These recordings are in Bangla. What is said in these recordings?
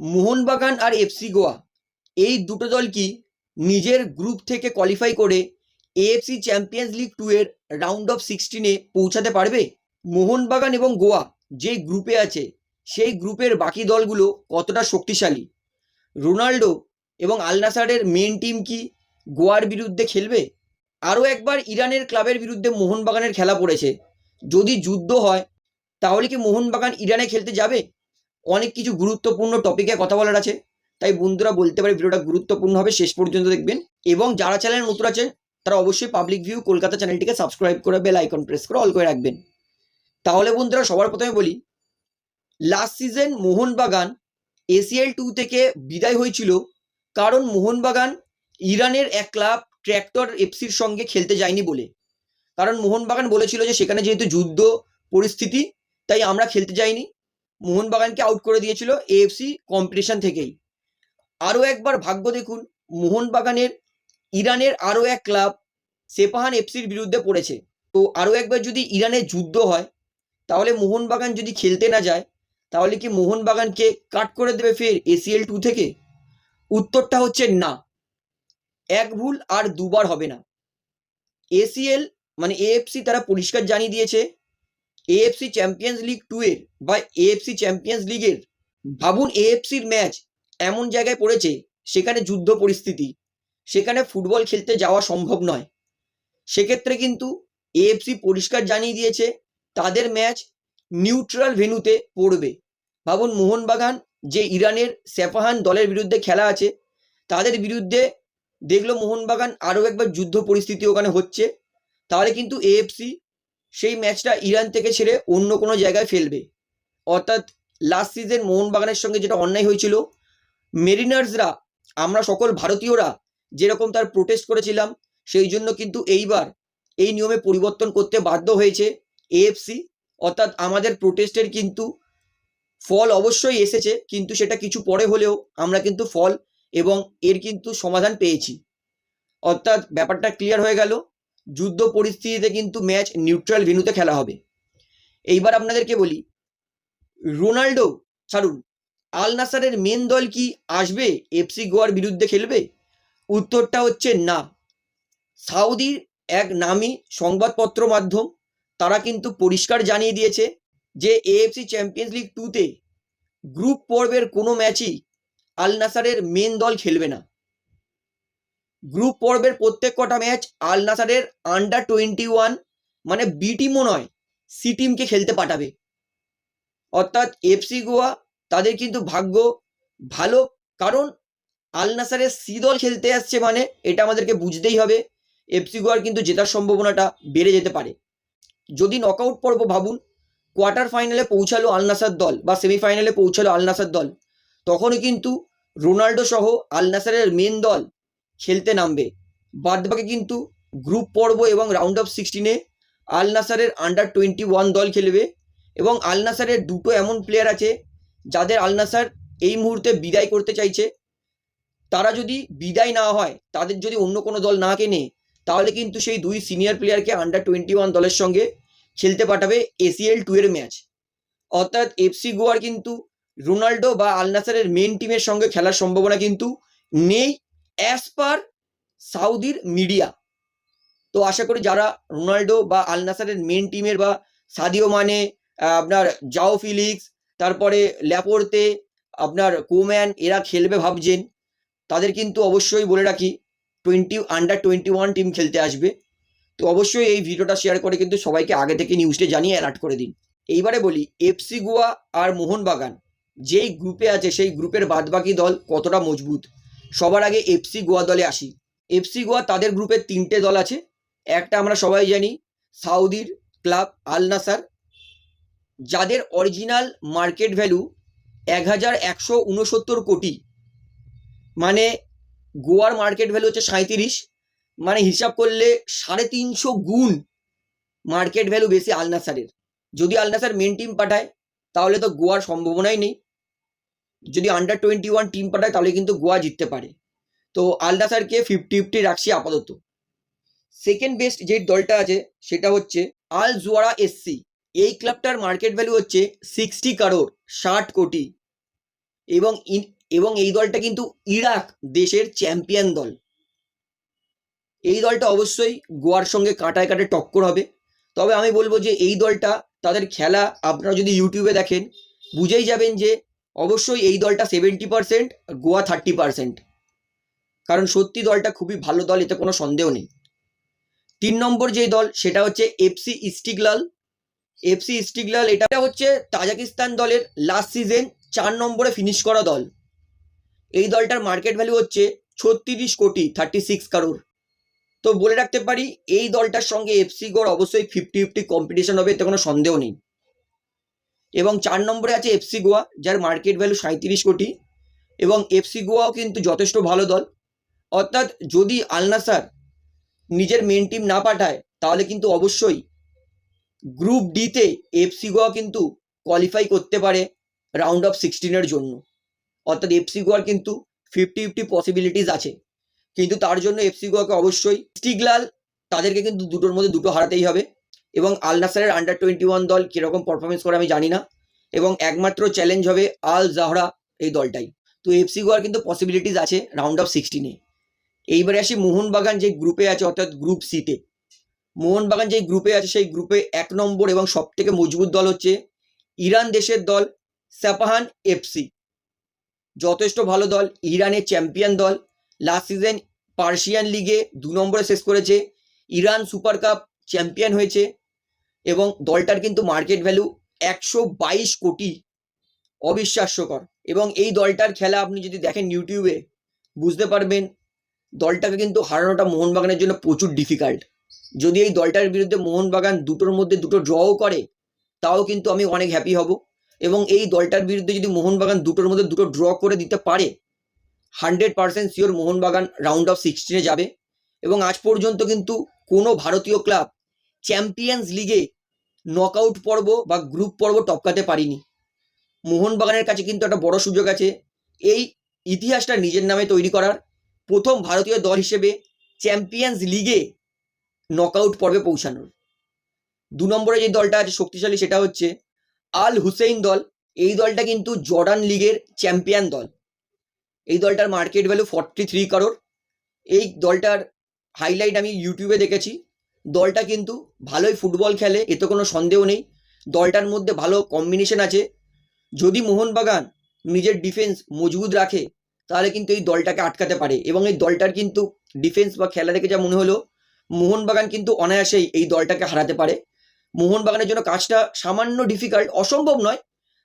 মোহনবাগান আর এফসি গোয়া। এই দুটো দল কি নিজের গ্রুপ থেকে কোয়ালিফাই করে এএফসি চ্যাম্পিয়ন্স লিগ টু এর রাউন্ড অফ সিক্সটিনে পৌঁছাতে পারবে? মোহনবাগান এবং গোয়া যেই গ্রুপে আছে, সেই গ্রুপের বাকি দলগুলো কতটা শক্তিশালী? রোনাল্ডো এবং আলনাসারের মেন টিম কি গোয়ার বিরুদ্ধে খেলবে? আরও একবার ইরানের ক্লাবের বিরুদ্ধে মোহনবাগানের খেলা পড়েছে। যদি যুদ্ধ হয়, তাহলে কি মোহনবাগান ইরানে খেলতে যাবে? অনেক কিছু গুরুত্বপূর্ণ টপিকে কথা বলার আছে। তাই বন্ধুরা বলতে পারে ভিডিওটা গুরুত্বপূর্ণ হবে, শেষ পর্যন্ত দেখবেন। এবং যারা চ্যানেল নতুন আছে, তারা অবশ্যই পাবলিক ভিউ কলকাতা চ্যানেলটিকে সাবস্ক্রাইব করে বেল আইকন প্রেস করে অল করে রাখবেন। তাহলে বন্ধুরা সবার প্রথমে বলি last season Mohun Bagan ACL two থেকে বিদায় হয়েছিল কারণ মোহনবাগান ইরানের এক ক্লাব ট্র্যাক্টর এফসির সঙ্গে খেলতে যায়নি বলে। কারণ মোহনবাগান বলেছিল যে সেখানে যেহেতু যুদ্ধ পরিস্থিতি, তাই আমরা খেলতে যাইনি। মোহনবাগানকে আউট করে দিয়েছিল এএফসি কম্পিটিশন থেকেই। আরও একবার ভাগ্য দেখুন, মোহনবাগানের, ইরানের আরও এক ক্লাব সেপাহান এফসির বিরুদ্ধে পড়েছে। তো আরও একবার যদি ইরানে যুদ্ধ হয়, তাহলে মোহনবাগান যদি খেলতে না যায়, তাহলে কি মোহনবাগানকে কাট করে দেবে ফের এসিএল টু থেকে? উত্তরটা হচ্ছে না। এক ভুল আর দুবার হবে না। এসিএল মানে এএফসি তারা পরিষ্কার জানিয়ে দিয়েছে এএফসি চ্যাম্পিয়ন্স লিগ টু এর বা এএফসি চ্যাম্পিয়ন্স লিগের ভাবুন এএফসির ম্যাচ এমন জায়গায় পড়েছে সেখানে যুদ্ধ পরিস্থিতি, সেখানে ফুটবল খেলতে যাওয়া সম্ভব নয়। সেক্ষেত্রে কিন্তু এএফসি পরিষ্কার জানিয়ে দিয়েছে, তাদের ম্যাচ নিউট্রাল ভেন্যুতে পড়বে। ভাবুন মোহনবাগান, যে ইরানের সেফাহান দলের বিরুদ্ধে খেলা আছে, তাদের বিরুদ্ধে দেখল মোহনবাগান আরও একবার যুদ্ধ পরিস্থিতি ওখানে হচ্ছে। তাহলে কিন্তু এএফসি সেই ম্যাচটা ইরান থেকে ছেড়ে অন্য কোনো জায়গায় ফেলবে। অর্থাৎ লাস্ট সিজন মোহনবাগানের সঙ্গে যেটা অন্যায় হয়েছিল মেরিনার্সরা আমরা সকল ভারতীয়রা যেরকম তার প্রোটেস্ট করেছিলাম, সেই জন্য কিন্তু এইবার এই নিয়মে পরিবর্তন করতে বাধ্য হয়েছে এএফসি অর্থাৎ আমাদের প্রোটেস্টের কিন্তু ফল অবশ্যই এসেছে, কিন্তু সেটা কিছু পরে হলেও আমরা কিন্তু ফল এবং এর কিন্তু সমাধান পেয়েছি। অর্থাৎ ব্যাপারটা ক্লিয়ার হয়ে গেল। যুদ্ধ পরিস্থিতিতে কিন্তু ম্যাচ নিউট্রাল ভেন্যুতে খেলা হবে। এইবার আপনাদেরকে বলি, রোনাল্ডো, ছাড়ুন, আল নাসারের মেন দল কি আসবে এফসি গোয়ার বিরুদ্ধে খেলবে? উত্তরটা হচ্ছে না। সাউদির এক নামী সংবাদপত্র মাধ্যম, তারা কিন্তু পরিষ্কার জানিয়ে দিয়েছে যে এএফসি চ্যাম্পিয়ন্স লিগ টুতে গ্রুপ পর্বের কোনো ম্যাচই আল নাসারের মেন দল খেলবে না। গ্রুপ পর্বের প্রত্যেক কটা ম্যাচ আল নাসারের আন্ডার টোয়েন্টি ওয়ান মানে বি টিমও নয় সি টিমকে খেলতে পাঠাবে। অর্থাৎ এফসি গোয়া, তাদের কিন্তু ভাগ্য ভালো, কারণ আল নাসারের সি দল খেলতে আসছে মানে এটা আমাদেরকে বুঝতেই হবে এফসি গোয়ার কিন্তু জেতার সম্ভাবনাটা বেড়ে যেতে পারে। যদি নকআউট পর্ব ভাবুন কোয়ার্টার ফাইনালে পৌঁছালো আল নাসার দল বা সেমিফাইনালে পৌঁছালো আল নাসার দল, তখনই কিন্তু রোনাল্ডো সহ আল নাসারের মেন দল খেলতে নামবে। বাদবাকি কিন্তু গ্রুপ পর্ব এবং রাউন্ড অফ সিক্সটিনে আল নাসারের আন্ডার টোয়েন্টি ওয়ান দল খেলবে এবং আল নাসারের দুটো এমন প্লেয়ার আছে যাদের আল নাসার এই মুহূর্তে বিদায় করতে চাইছে। তারা যদি বিদায় না হয়, তাদের যদি অন্য কোনো দল না কেনে, তাহলে কিন্তু সেই দুই সিনিয়র প্লেয়ারকে আন্ডার টোয়েন্টি ওয়ান দলের সঙ্গে খেলতে পাঠাবে এসিএল টু এর ম্যাচ অর্থাৎ এফসি গোয়ার কিন্তু রোনাল্ডো বা আল নাসারের মেন টিমের সঙ্গে খেলার সম্ভাবনা কিন্তু নেই। অ্যাজ পার সাউদির মিডিয়া তো আশা করি যারা রোনাল্ডো বা আল নাসারের মেন টিমের বা সাদিও মানে আপনার জাও ফিলিক্স তারপরে ল্যাপোর্তে আপনার কোম্যান এরা খেলবে ভাবছেন। তাদের কিন্তু অবশ্যই বলে রাখি twenty under twenty one team খেলতে আসবে। তো অবশ্যই এই ভিডিওটা শেয়ার করে কিন্তু সবাইকে আগে থেকে নিউজটা জানিয়ে অ্যালার্ট করে দিন। এইবারে বলি এফসি গোয়া আর মোহনবাগান, যেই গ্রুপে আছে, সেই গ্রুপের বাদবাকি দল কতটা মজবুত? সবার আগে এফসি গোয়া দলে আসি। এফসি গোয়া তাদের গ্রুপে তিনটে দল আছে। একটা আমরা সবাই জানি, সাউদির ক্লাব আল নাসার। যাদের অরিজিনাল মার্কেট ভ্যালু এক হাজার একশো উনসত্তর কোটি। মানে গোয়ার মার্কেট ভ্যালু হচ্ছে সাঁত্রিশ মানে হিসাব করলে সাড়ে তিনশো গুণ মার্কেট ভ্যালু বেশি আল নাসারের। যদি আল নাসার মেন টিম পাঠায়, তাহলে তো গোয়ার সম্ভাবনাই নেই। যদি আন্ডার টোয়েন্টি ওয়ান টিম পাঠায়, তাহলে কিন্তু গোয়া জিততে পারে। তো আল নাসারকে ফিফটি ফিফটি রাখছি আপাতত। সেকেন্ড বেস্ট যে দলটা আছে, সেটা হচ্ছে আল জোয়ারা এসসি এই ক্লাবটার মার্কেট ভ্যালু হচ্ছে সিক্সটি কারোর ষাট কোটি। এবং এবং এই দলটা কিন্তু ইরাক দেশের চ্যাম্পিয়ন দল। এই দলটা অবশ্যই গোয়ার সঙ্গে কাঁটায় কাটে টক্কর হবে। তবে আমি বলব যে এই দলটা, তাদের খেলা আপনারা যদি ইউটিউবে দেখেন, বুঝেই যাবেন যে অবশ্যই এই দলটা seventy percent Goa thirty percent কারণ সত্যি দলটা খুবই ভালো দল, এতে কোনো সন্দেহ নেই। তিন নম্বর যে দল, সেটা হচ্ছে এফসি ইস্টিকলাল এফসি ইস্টিকলাল এটা হচ্ছে তাজাকিস্তান দলের লাস্ট সিজন চার নম্বরে ফিনিশ করা দল। এই দলটার মার্কেট ভ্যালু হচ্ছে ছত্রিশ কোটি থার্টি সিক্স কারোর তো বলে রাখতে পারি, এই দলটার সঙ্গে এফসি গোর অবশ্যই ফিফটি ফিফটি কম্পিটিশন হবে, এতে কোনো সন্দেহ নেই। এবং চার নম্বরে আছে এফসি গোয়া যার মার্কেট ভ্যালু সাঁত্রিশ কোটি। এবং এফসি গোয়াও কিন্তু যথেষ্ট ভালো দল। অর্থাৎ যদি আলনাসার নিজের মেন টিম না পাঠায়, তাহলে কিন্তু অবশ্যই গ্রুপ ডিতে এফসি গোয়া কিন্তু কোয়ালিফাই করতে পারে রাউন্ড অফ সিক্সটিনের জন্য। অর্থাৎ এফসি গোয়ার কিন্তু ফিফটি ফিফটি পসিবিলিটিস আছে। কিন্তু তার জন্য এফসি গোয়াকে অবশ্যই স্টিগলাল তাদেরকে কিন্তু দুটোর মধ্যে দুটো হারাতেই হবে। এবং আল নাসারের আন্ডার টোয়েন্টি ওয়ান দল কীরকম পারফরমেন্স করে আমি জানি না। এবং একমাত্র চ্যালেঞ্জ হবে আল জাহরা এই দলটাই। তো এফসি গোয়ার কিন্তু পসিবিলিটিস আছে রাউন্ড অফ সিক্সটিনে এইবারে আসি মোহনবাগান যে গ্রুপে আছে, অর্থাৎ গ্রুপ সিতে মোহনবাগান যে গ্রুপে আছে, সেই গ্রুপে এক নম্বর এবং সব থেকে মজবুত দল হচ্ছে ইরান দেশের দল সাপাহান এফসি যথেষ্ট ভালো দল, ইরানের চ্যাম্পিয়ন দল। লাস্ট সিজন পার্সিয়ান লিগে দু নম্বরে শেষ করেছে। ইরান সুপার কাপ চ্যাম্পিয়ন হয়েছে। এবং দলটার কিন্তু মার্কেট ভ্যালু একশো বাইশ কোটি। অবিশ্বাস্যকর। এবং এই দলটার খেলা আপনি যদি দেখেন ইউটিউবে বুঝতে পারবেন দলটাকে কিন্তু হারানোটা মোহনবাগানের জন্য প্রচুর ডিফিকাল্ট যদি এই দলটার বিরুদ্ধে মোহনবাগান দুটোর মধ্যে দুটো ড্রও করে, তাও কিন্তু আমি অনেক হ্যাপি হব। এবং এই দলটার বিরুদ্ধে যদি মোহনবাগান দুটোর মধ্যে দুটো ড্র করে দিতে পারে hundred percent sure Mohun Bagan round of সিক্সটিনে যাবে। এবং আজ পর্যন্ত কিন্তু কোনো ভারতীয় ক্লাব চ্যাম্পিয়ন্স লিগে নকআউট পর্ব বা গ্রুপ পর্ব টপকাতে পারিনি। মোহনবাগানের কাছে কিন্তু একটা বড় সুযোগ আছে। এই ইতিহাসটা নিজের নামে তৈরি করার প্রথম ভারতীয় দল হিসেবে চ্যাম্পিয়ন্স লিগে নকআউট পর্বে পৌঁছানোর। দু নম্বরে যে দলটা আছে শক্তিশালী সেটা হচ্ছে আল হুসেইন দল। এই দলটা কিন্তু জর্ডান লিগের চ্যাম্পিয়ন দল। এই দলটার market value forty three crore এই দলটার হাইলাইট আমি ইউটিউবে দেখেছি। দলটা কিন্তু ভালোই ফুটবল খেলে, এতে কোনো সন্দেহ নেই। দলটার মধ্যে ভালো কম্বিনেশন আছে। যদি মোহনবাগান নিজের ডিফেন্স মজবুত রাখে, তাহলে কিন্তু এই দলটাকে আটকাতে পারে এবং এই দলটার কিন্তু ডিফেন্স বা খেলা দেখে যা মনে হলো, মোহনবাগান কিন্তু অনায়াসেই এই দলটাকে হারাতে পারে। মোহনবাগানের জন্য কাজটা সামান্য ডিফিকাল্ট অসম্ভব নয়।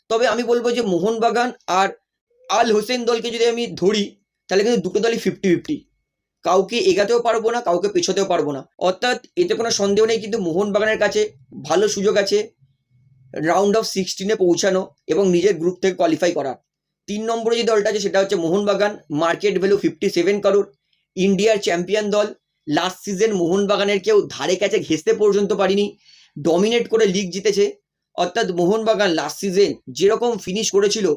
তবে আমি বলব যে মোহনবাগান আর আল হোসেন দলকে যদি আমি ধরি, তাহলে কিন্তু দুটো দলই ফিফটি ফিফটি কাউকে এগাতেও পারব না, কাউকে পেছোতেও পারব না। অর্থাৎ এতে কোনো সন্দেহ নেই, কিন্তু মোহনবাগানের কাছে ভালো সুযোগ আছে রাউন্ড অফ সিক্সটিনে পৌঁছানো এবং নিজের গ্রুপ থেকে কোয়ালিফাই করার। তিন নম্বরে যে দলটা আছে, সেটা হচ্ছে Mohun Bagan market value fifty seven crore ইন্ডিয়ার চ্যাম্পিয়ন দল। লাস্ট সিজন মোহনবাগানের কেউ ধারে কাছে ঘেঁচতে পর্যন্ত পারিনি ডমিনেট করে লিগ জিতেছে। অর্থাৎ মোহনবাগান লাস্ট সিজন যেরকম ফিনিশ করেছিল,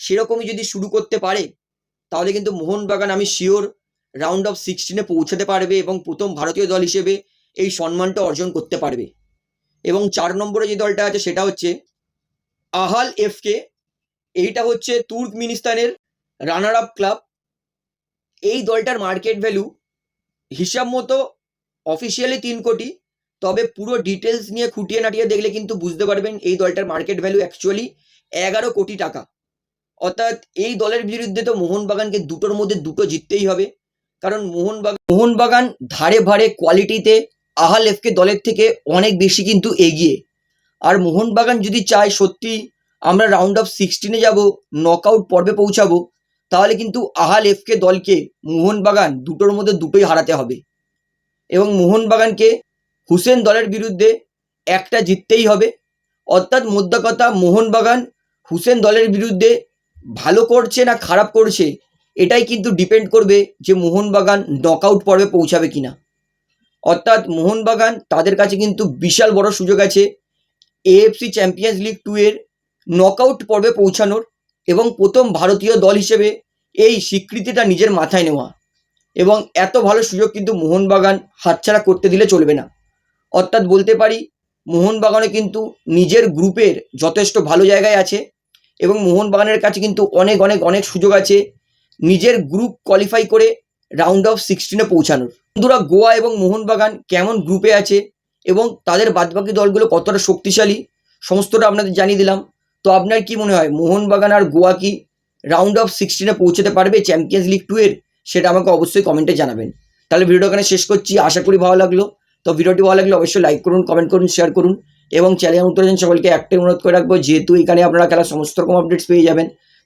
সেরকমই যদি শুরু করতে পারে, তাহলে কিন্তু মোহনবাগান আমি শিওর রাউন্ড অফ সিক্সটিনে পৌঁছাতে পারবে এবং প্রথম ভারতীয় দল হিসেবে এই সম্মানটা অর্জন করতে পারবে। এবং চার নম্বরে যে দলটা আছে সেটা হচ্ছে আহাল এফকে এইটা হচ্ছে তুর্কমিনিস্তানের রানার আপ ক্লাব এই দলটার মার্কেট ভ্যালু হিসাব মতো অফিসিয়ালি তিন কোটি, তবে পুরো ডিটেলস নিয়ে খুঁটিয়ে নাটিয়ে দেখলে কিন্তু বুঝতে পারবেন এই দলটার মার্কেট ভ্যালু অ্যাকচুয়ালি এগারো কোটি টাকা। অর্থাৎ এই দলের বিরুদ্ধে তো মোহনবাগানকে দুটোর মধ্যে দুটো জিততেই হবে। কারণ মোহনবাগান মোহনবাগান ধারে ভারে কোয়ালিটিতে আহাল এফকে দলের থেকে অনেক বেশি কিন্তু এগিয়ে। আর মোহনবাগান যদি চায় সত্যি আমরা রাউন্ড অফ সিক্সটিনে যাব নকআউট পর্বে পৌঁছাবো, তাহলে কিন্তু আহাল এফকে দলকে মোহনবাগান দুটোর মধ্যে দুটোই হারাতে হবে। এবং মোহনবাগানকে হুসেন দলের বিরুদ্ধে একটা জিততেই হবে। অর্থাৎ মোদ্দা কথা, মোহনবাগান হুসেন দলের বিরুদ্ধে ভালো করছে না খারাপ করছে এটাই কিন্তু ডিপেন্ড করবে যে মোহনবাগান নকআউট পর্বে পৌঁছাবে কিনা। অর্থাৎ মোহনবাগান তাদের কাছে কিন্তু বিশাল বড় সুযোগ আছে এএফসি চ্যাম্পিয়ন্স লিগ টু এর নকআউট পর্বে পৌঁছানোর এবং প্রথম ভারতীয় দল হিসেবে এই স্বীকৃতিটা নিজের মাথায় নেওয়া। এবং এত ভালো সুযোগ কিন্তু মোহনবাগান হাতছাড়া করতে দিলে চলবে না। অর্থাৎ বলতে পারি মোহনবাগানে কিন্তু নিজের গ্রুপের যথেষ্ট ভালো জায়গায় আছে এবং মোহনবাগানের কাছে কিন্তু অনেক অনেক অনেক সুযোগ আছে। নিজের গ্রুপ কোয়ালিফাই করে রাউন্ড অফ সিক্সটিনে পৌঁছানোর। বন্ধুরা, গোয়া এবং মোহনবাগান কেমন গ্রুপে আছে এবং তাদের বাদবাকি দলগুলো কতটা শক্তিশালী, সমস্তটা আপনাদের জানিয়ে দিলাম। তো আপনার কি মনে হয়, মোহনবাগান আর গোয়া কি রাউন্ড অফ সিক্সটিনে পৌঁছাতে পারবে চ্যাম্পিয়ন্স লিগ টু এর? সেটা আমাকে অবশ্যই কমেন্টে জানাবেন। তাহলে ভিডিওটা এখানে শেষ করছি, আশা করি ভালো লাগল। তো ভিডিওটি ভালো লাগলে অবশ্যই লাইক করুন কমেন্ট করুন শেয়ার করুন এবং চ্যানেল উত্তর সকলকে একটাই অনুরোধ করে রাখব, যেহেতু এখানে আপনারা খেলার সমস্ত রকম আপডেটস পেয়ে যাবেন।